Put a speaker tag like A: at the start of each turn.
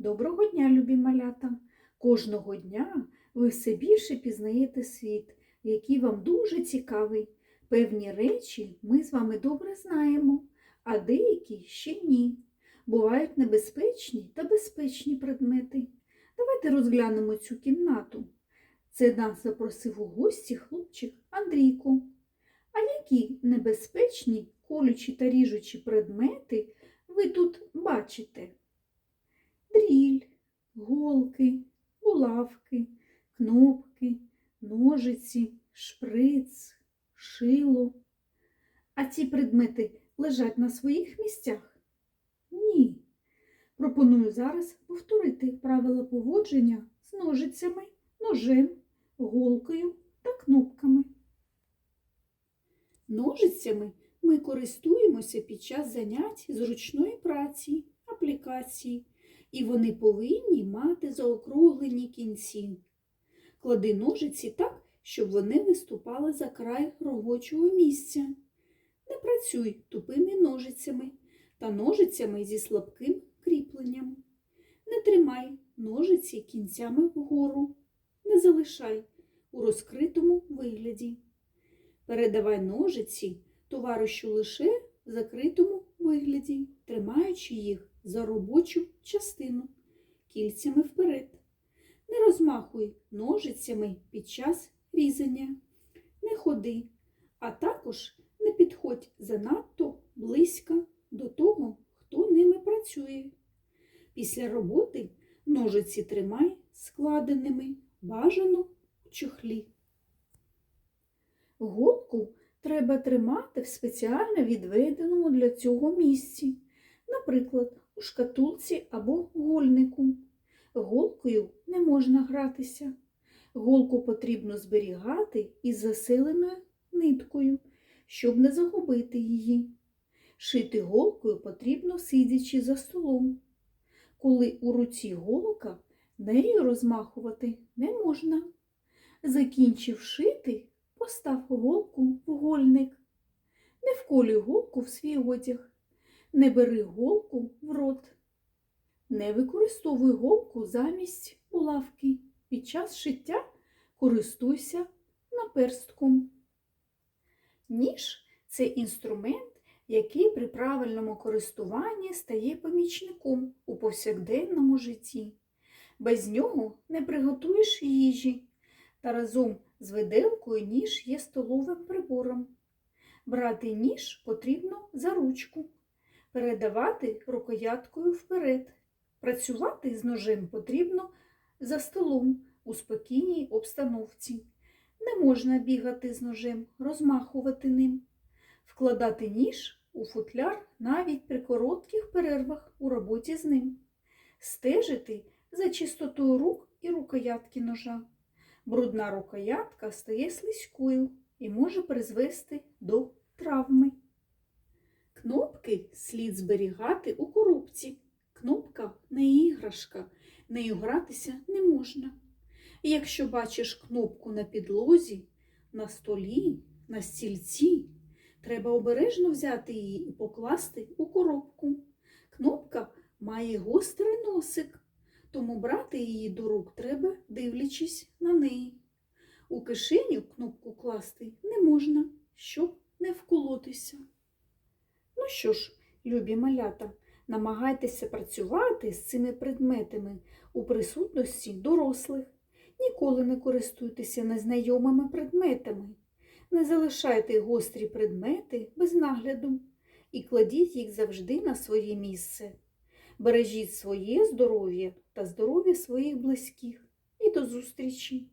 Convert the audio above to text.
A: Доброго дня, любі малята! Кожного дня ви все більше пізнаєте світ, який вам дуже цікавий. Певні речі ми з вами добре знаємо, а деякі ще ні. Бувають небезпечні та безпечні предмети. Давайте розглянемо цю кімнату. Це нас запросив у гості хлопчик Андрійко. А які небезпечні колючі та ріжучі предмети ви тут бачите? Дріль, голки, булавки, кнопки, ножиці, шприц, шило. А ці предмети лежать на своїх місцях? Ні. Пропоную зараз повторити правила поводження з ножицями, ножем, голкою та кнопками. Ножицями ми користуємося під час занять з ручної праці, аплікації, і вони повинні мати заокруглені кінці. Клади ножиці так, щоб вони виступали за край робочого місця. Не працюй тупими ножицями та ножицями зі слабким кріпленням. Не тримай ножиці кінцями вгору. Не залишай у розкритому вигляді. Передавай ножиці товаришу лише в закритому вигляді, тримаючи їх за робочу частину кільцями вперед. Не розмахуй ножицями під час різання, не ходи, а також не підходь занадто близько до того, хто ними працює. Після роботи ножиці тримай складеними, бажано в чохлі. Голку треба тримати в спеціально відведеному для цього місці, наприклад, у шкатулці або гольнику. Голкою не можна гратися. Голку потрібно зберігати із заселеною ниткою, щоб не загубити її. Шити голкою потрібно сидячи за столом. Коли у руці голка, нею розмахувати не можна. Закінчив шити, постав голку в гольник. Не вколюй голку в свій одяг. Не бери голку в рот. Не використовуй голку замість булавки. Під час шиття користуйся наперстком. Ніж це інструмент, який при правильному користуванні стає помічником у повсякденному житті. Без нього не приготуєш їжі, та разом з виделкою ніж є столовим прибором. Брати ніж потрібно за ручку, передавати рукояткою вперед. Працювати з ножем потрібно за столом у спокійній обстановці. Не можна бігати з ножем, розмахувати ним, вкладати ніж у футляр навіть при коротких перервах у роботі з ним, стежити за чистотою рук і рукоятки ножа. Брудна рукоятка стає слизькою і може призвести до травми. Кнопки слід зберігати у коробці. Кнопка не іграшка, нею гратися не можна. Якщо бачиш кнопку на підлозі, на столі, на стільці, треба обережно взяти її і покласти у коробку. Кнопка має гострий носик, тому брати її до рук треба, дивлячись на неї. У кишеню кнопку класти не можна, щоб не вколотися. Ну що ж, любі малята, намагайтеся працювати з цими предметами у присутності дорослих. Ніколи не користуйтеся незнайомими предметами. Не залишайте гострі предмети без нагляду і кладіть їх завжди на своє місце. Бережіть своє здоров'я та здоров'я своїх близьких. І до зустрічі!